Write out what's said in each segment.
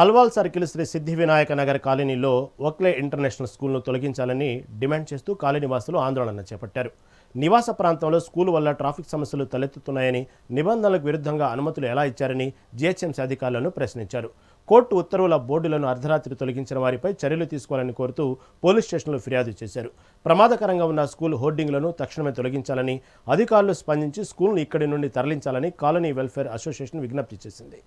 Alwal circle Shri సిద్ధి వినాయక నగర్ కాలనీలో ఒక్లే international స్కూల్ను తొలగించాలని demand చేస్తూ కాలనీవాసులు ఆందోళన చేపట్టారు. నివాస ప్రాంతంలో స్కూల్ వల్ల ట్రాఫిక్ సమస్యలు తలెత్తుతున్నాయని నిబంధనలకు విరుద్ధంగా అనుమతులు ఎలా ఇచ్చారని జీహెచ్ఎంసీ అధికారులను ప్రశ్నించారు. కోర్టు ఉత్తర్వుల బోర్డులను అర్ధరాత్రి తొలగించిన వారిపై చర్యలు తీసుకోవాలని కోరుతూ పోలీస్ స్టేషన్లో ఫిర్యాదు చేశారు. ప్రమాదకరంగా ఉన్న స్కూల్ హోర్డింగ్లను తక్షణమే తొలగించాలని అధికారులు స్పందించి స్కూల్ను ఇక్కడి నుండి తరలించాలని కాలనీ వెల్ఫేర్ అసోసియేషన్ విజ్ఞప్తి చేసింది.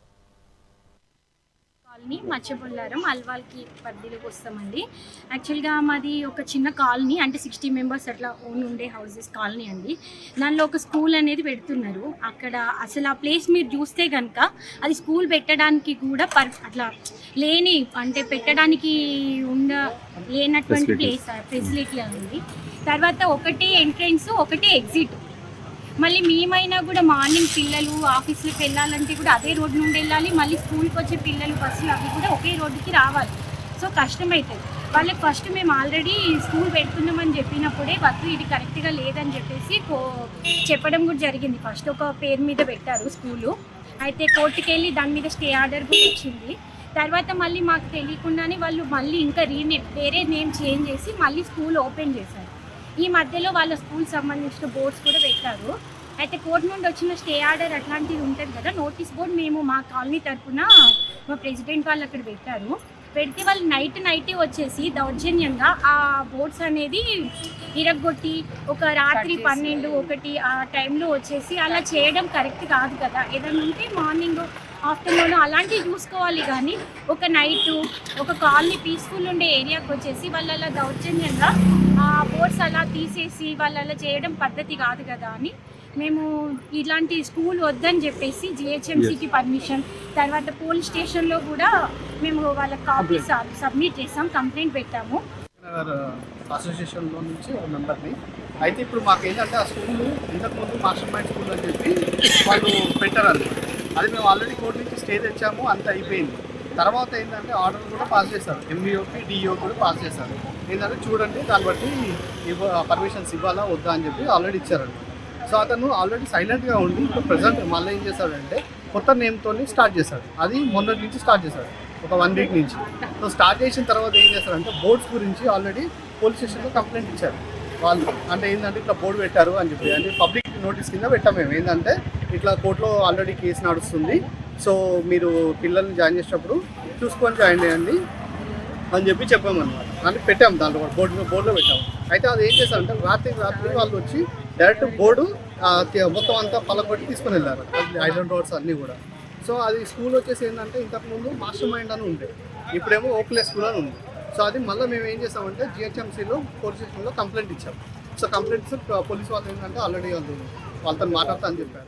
కాలనీ మచ్చబొల్లారం అల్వాల్కి పరిధిలోకి వస్తామండి. యాక్చువల్గా మాది ఒక చిన్న కాలనీ అంటే సిక్స్టీ మెంబర్స్ అట్లా ఓన్ ఉండే హౌసెస్ కాలనీ అండి. దానిలో ఒక స్కూల్ అనేది పెడుతున్నారు. అక్కడ అసలు ఆ ప్లేస్ మీరు చూస్తే కనుక అది స్కూల్ పెట్టడానికి కూడా పర్ అట్లా లేని అంటే పెట్టడానికి ఉండ లేనటువంటి ప్లేస్ ఫెసిలిటీ ఉంది తర్వాత ఒకటే ఎంట్రన్స్ ఒకటే ఎగ్జిట్. మళ్ళీ మేమైనా కూడా మార్నింగ్ పిల్లలు ఆఫీస్లకు వెళ్ళాలంటే కూడా అదే రోడ్డు నుండి వెళ్ళాలి. మళ్ళీ స్కూల్కి వచ్చే పిల్లలు బస్సులు అవి కూడా ఒకే రోడ్డుకి రావాలి. సో కష్టమవుతుంది వాళ్ళకి ఫస్ట్ మేము ఆల్రెడీ స్కూల్ పెడుతున్నామని చెప్పినప్పుడే వద్దు ఇది కరెక్ట్గా లేదని చెప్పేసి కో- చెప్పడం కూడా జరిగింది. ఫస్ట్ ఒక పేరు మీద పెట్టారు స్కూలు. అయితే కోర్టుకి వెళ్ళి దాని మీద స్టే ఆర్డర్ కూడా వచ్చింది. తర్వాత మళ్ళీ మాకు తెలియకుండానే వాళ్ళు మళ్ళీ ఇంకా రీనేమ్ వేరే నేమ్ చేంజ్ చేసి మళ్ళీ స్కూల్ ఓపెన్ చేశారు. ఈ మధ్యలో వాళ్ళ స్కూల్ సంబంధించిన బోర్డ్స్ కూడా పెట్టారు. అయితే కోర్టు నుండి వచ్చిన స్టే ఆర్డర్ అట్లాంటిది ఉంటుంది కదా నోటీస్ బోర్డ్ మేము మా కాలనీ తరఫున మా ప్రెసిడెంట్ వాళ్ళు అక్కడ పెట్టారు. పెడితే వాళ్ళు నైట్ నైటే వచ్చేసి దౌర్జన్యంగా ఆ బోర్డ్స్ అనేది ఇరగొట్టి ఒక రాత్రి పన్నెండు ఒకటి ఆ టైంలో వచ్చేసి అలా చేయడం కరెక్ట్ కాదు కదా. ఏదైనా ఉంటే మార్నింగ్ ఆఫ్టర్నూన్ అలాంటివి చూసుకోవాలి కానీ ఒక నైట్ ఒక కాలనీ పీస్ఫుల్ ఉండే ఏరియాకి వచ్చేసి వాళ్ళు అలా దౌర్జన్యంగా బోర్డ్స్ అలా తీసేసి వాళ్ళు అలా చేయడం పద్ధతి కాదు కదా అని. మేము ఇలాంటి స్కూల్ వద్దని చెప్పేసి జిహెచ్ఎంసీకి పర్మిషన్ తర్వాత పోలీస్ స్టేషన్లో కూడా మేము వాళ్ళ కాపీస్ సబ్మిట్ చేసాం కంప్లైంట్ పెట్టాము. అసోసియేషన్లో నుంచి ఒక మెంబర్ని అయితే ఇప్పుడు మాకు ఏంటంటే ఆ స్కూల్ ఇంతకుముందు మాస్టర్ మైండ్ స్కూల్ అని చెప్పి వాళ్ళు పెట్టారు అది అది మేము ఆల్రెడీ కోర్టు నుంచి స్టే తెచ్చాము అంత అయిపోయింది. తర్వాత ఏంటంటే ఆర్డర్ కూడా పాస్ చేశారు. ఎంబీఓకి డిఓ కూడా పాస్ చేశారు. ఏంటంటే చూడండి దాన్ని బట్టి ఇవ్వ పర్మిషన్స్ ఇవ్వాలా వద్దా అని చెప్పి ఆల్రెడీ ఇచ్చారండి. సో అతను ఆల్రెడీ సైలెంట్గా ఉండి ఇప్పుడు ప్రజెంట్ మళ్ళీ ఏం చేశాడంటే కొత్త నేమ్తో స్టార్ట్ చేశాడు. అది మొన్నటి నుంచి స్టార్ట్ చేశాడు. ఒక వన్ వీక్ నుంచి. సో స్టార్ట్ చేసిన తర్వాత ఏం చేస్తారంటే బోర్డ్స్ గురించి ఆల్రెడీ పోలీస్ స్టేషన్లో కంప్లైంట్ ఇచ్చారు. వాళ్ళు అంటే ఏంటంటే ఇట్లా బోర్డు పెట్టారు అని చెప్పి. అంటే పబ్లిక్ నోటీస్ కింద పెట్టాం మేము. ఏంటంటే ఇట్లా కోర్టులో ఆల్రెడీ కేసు నడుస్తుంది. సో మీరు పిల్లల్ని జాయిన్ చేసేటప్పుడు చూసుకొని జాయిన్ చేయండి అని చెప్పి చెప్పామన్నమాట. అని పెట్టాం దాంట్లో బోర్డు బోర్డులో పెట్టాము. అయితే అది ఏం చేశారంటే రాత్రి రాత్రి వాళ్ళు వచ్చి డైరెక్ట్ బోర్డు మొత్తం అంతా పలకొట్టి తీసుకుని వెళ్ళారు. ఐరన్ రోడ్స్ అన్నీ కూడా. సో అది స్కూల్ వచ్చేసి ఏంటంటే ఇంతకుముందు మాస్టర్ మైండ్ అని ఉండే. ఇప్పుడేమో ఓప్లే స్కూల్ అని ఉంది. సో అది మళ్ళీ మేము ఏం చేసామంటే జిహెచ్ఎంసీలో పోలీస్ స్టేషన్లో కంప్లైంట్ ఇచ్చాము. సో కంప్లైంట్స్ పోలీస్ వాళ్ళు ఏంటంటే ఆల్రెడీ వాళ్ళు వాళ్ళతో మాట్లాడతా అని చెప్పారు.